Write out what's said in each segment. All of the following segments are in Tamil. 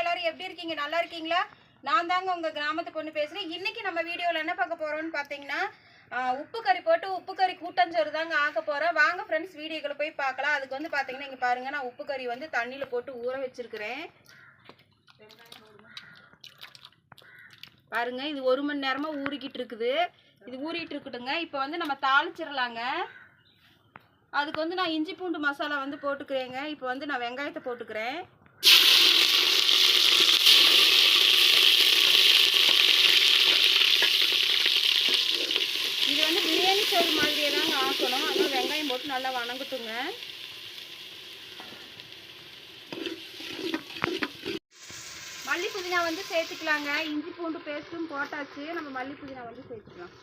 எல்லாரும் எப்படி இருக்கீங்க? நல்லா இருக்கீங்களா? நான் தாங்க உங்கள் கிராமத்து பொண்ணு பேசுகிறேன் இன்றைக்கி நம்ம வீடியோவில் என்ன பார்க்க போகிறோம்னு பார்த்தீங்கன்னா உப்பு கறி போட்டு உப்பு கறி கூட்டஞ்சோறு தாங்க ஆக்க போகிறேன் வாங்க ஃப்ரெண்ட்ஸ் வீடியோக்களை போய் பார்க்கலாம். அதுக்கு வந்து பார்த்தீங்கன்னா இங்கே பாருங்கள் நான் உப்பு கறி வந்து தண்ணியில் போட்டு ஊற வச்சுருக்கிறேன். பாருங்கள் இது ஒரு மணி நேரமாக ஊறிக்கிட்டு இருக்குது. இது ஊறிட்டு இருக்கட்டுங்க. இப்போ வந்து நம்ம தாளிச்சிடலாங்க. அதுக்கு வந்து நான் இஞ்சி பூண்டு மசாலா வந்து போட்டுக்கிறேங்க. இப்போ வந்து நான் வெங்காயத்தை போட்டுக்கிறேன் இது வந்து பிரியாணி சோறு மாதிரியே தாங்க ஆக்கணும் அதனால வெங்காயம் போட்டு நல்லா வணங்கட்டுங்க. மல்லி புதினா வந்து சேர்த்துக்கலாங்க. இஞ்சி பூண்டு பேஸ்ட்டும் போட்டாச்சு. நம்ம மல்லி புதினா வந்து சேர்த்துக்கலாம்.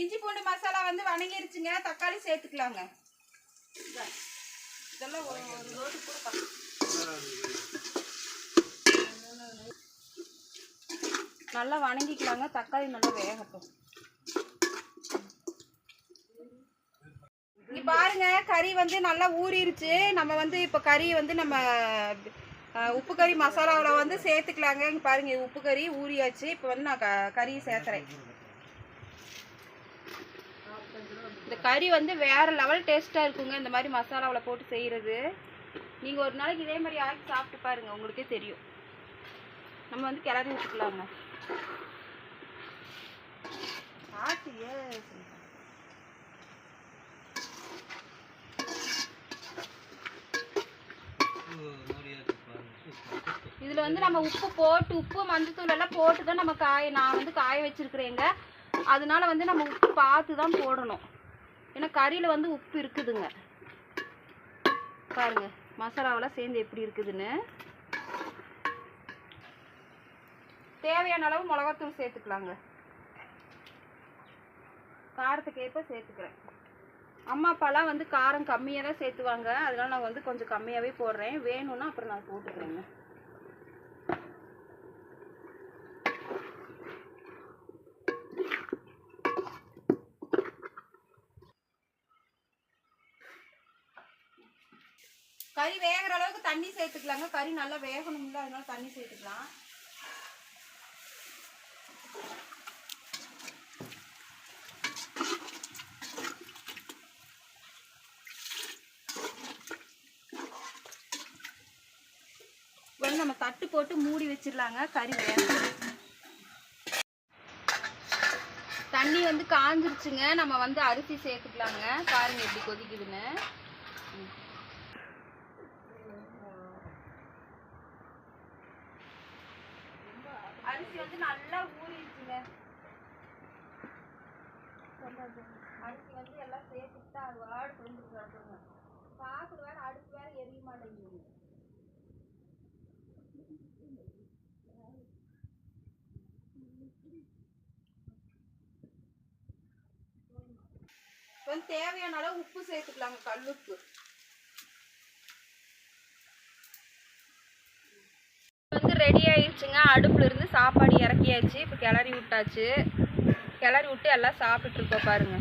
இஞ்சி பூண்டு மசாலா வந்து வணங்கிருச்சுங்க. தக்காளி சேர்த்துக்கலாங்க. இதெல்லாம் ஒரு ஒரு ரோட்டு நல்லா வணங்கிக்கலாங்க. தக்காளி நல்லா வேகட்டும். இங்க பாருங்க கறி வந்து நல்லா ஊறிடுச்சு நம்ம வந்து இப்போ கறி வந்து நம்ம உப்பு கறி மசாலாவில் வந்து சேர்த்துக்கலாங்க. இங்க பாருங்க உப்பு கறி ஊறியாச்சு. இப்போ வந்து நான் க கறியை சேர்த்துறேன். இந்த கறி வந்து வேற லெவல் டேஸ்ட்டாக இருக்குங்க. இந்த மாதிரி மசாலாவில் போட்டு செய்கிறது நீங்கள் ஒரு நாளைக்கு இதே மாதிரி ஆக்கி சாப்பிட்டு பாருங்க. உங்களுக்கே தெரியும். நம்ம வந்து கிளறி விட்டுக்கலாங்க. ஆட்டியே இதில் வந்து நம்ம உப்பு போட்டு உப்பு மஞ்சத்தூள் எல்லாம் போட்டு தான் நம்ம காய நான் வந்து காய வச்சிருக்கிறேங்க. அதனால வந்து நம்ம உப்பு பார்த்து தான் போடணும். ஏன்னா கறியில் வந்து உப்பு இருக்குதுங்க. பாருங்க மசாலாவெல்லாம் சேர்ந்து எப்படி இருக்குதுன்னு. தேவையான அளவு மிளகாத்தூள் சேர்த்துக்கலாங்க. காரத்துக்கு ஏற்ப சேர்த்துக்கிறேன். அம்மா அப்பாலாம் வந்து காரம் கம்மியாக தான் சேர்த்துவாங்க. அதனால நான் வந்து கொஞ்சம் கம்மியாகவே போடுறேன். வேணும்னா அப்புறம் நான் போட்டுக்கிறேங்க. கறி வேகிற அளவுக்கு தண்ணி சேர்த்துக்கலாங்க. கறி நல்லா வேகணும்ல அதனால தண்ணி சேர்த்துக்கலாம். வந்து நம்ம தட்டு போட்டு மூடி வச்சிடலாங்க கறி வேகணும். தண்ணி வந்து காஞ்சிருச்சுங்க. நம்ம வந்து அரிசி சேர்த்துக்கலாங்க. பாருங்க எப்படி கொதிக்குதுன்னு. அரிசி வந்து நல்லா ஊறிடுச்சுங்க. அரிசி வந்து எல்லாம் சேர்த்துட்டு அது வாடு கொண்டு கிடக்குங்க வேற அடுப்பு வேற எரிய மாட்டேங்குது. இப்ப தேவையான அளவு உப்பு சேர்த்துக்கலாங்க கல்லுப்பு. வந்து ரெடி ஆயிடுச்சுங்க. அடுப்பில் இருந்து சாப்பாடு இறக்கியாச்சு. இப்போ கிளறி விட்டாச்சு. கிளறி விட்டு எல்லாம் சாப்பிட்டுருக்கோம் பாருங்க.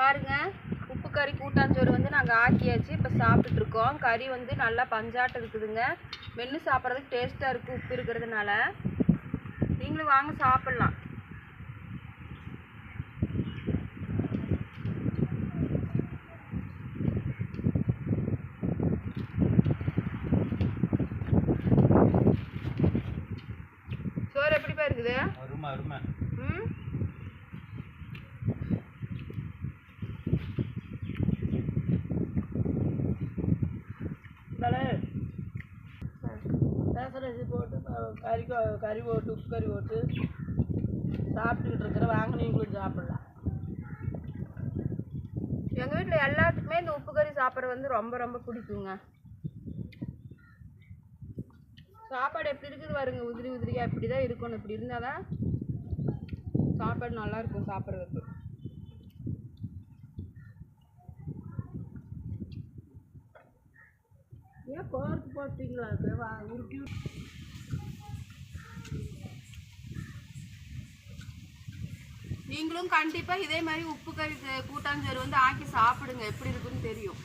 பாருங்க. உப்பு கறி கூட்டாஞ்சோறு வந்து நாங்கள் ஆக்கியாச்சு. இப்போ சாப்பிட்டுட்டு கறி வந்து நல்லா பஞ்சாட்டம் இருக்குதுங்க. மென்று சாப்பிட்றதுக்கு டேஸ்ட்டாக இருக்குது உப்பு இருக்கிறதுனால. நீங்களும் வாங்க சாப்பிட்லாம். எப்படிப்பா இருக்குது. அருமை அருமை. ம். போட்டு கறி கறி போட்டு உப்பு கறி போட்டு சாப்பிட்டுக்கிட்டு இருக்கிற வாங்க நீங்களும் சாப்பிடலாம். எங்கள் வீட்டில் எல்லாத்துக்குமே இந்த உப்பு கறி சாப்பிட்றது வந்து ரொம்ப ரொம்ப பிடிக்குங்க. சாப்பாடு எப்படி இருக்குது பாருங்க உதிரி உதிரியாக இப்படி தான் இருக்கணும். இப்படி இருந்தால் தான் சாப்பாடு நல்லாயிருக்கும் சாப்பிட்றதுக்கு. ஏன் கோர்த்து போட்டீங்களா? உருட்டி நீங்களும் கண்டிப்பாக இதே மாதிரி உப்பு கறி கூட்டாஞ்சோறு வந்து ஆக்கி சாப்பிடுங்க. எப்படி இருக்குன்னு தெரியும்.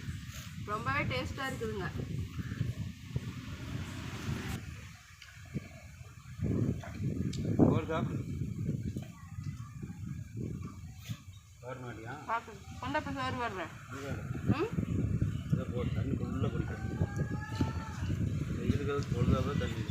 ரொம்பவே டேஸ்ட்டாக இருக்குதுங்க. சாப்பிடு வர மாட்டியா பாக்கு. கொண்டப்ப சோறு வர்றேன் ம்? இதை போ தண்ணி ஃபுல்லாக குடிக்கணும் வெயிலுக்கு பொழுதாவே தண்ணி.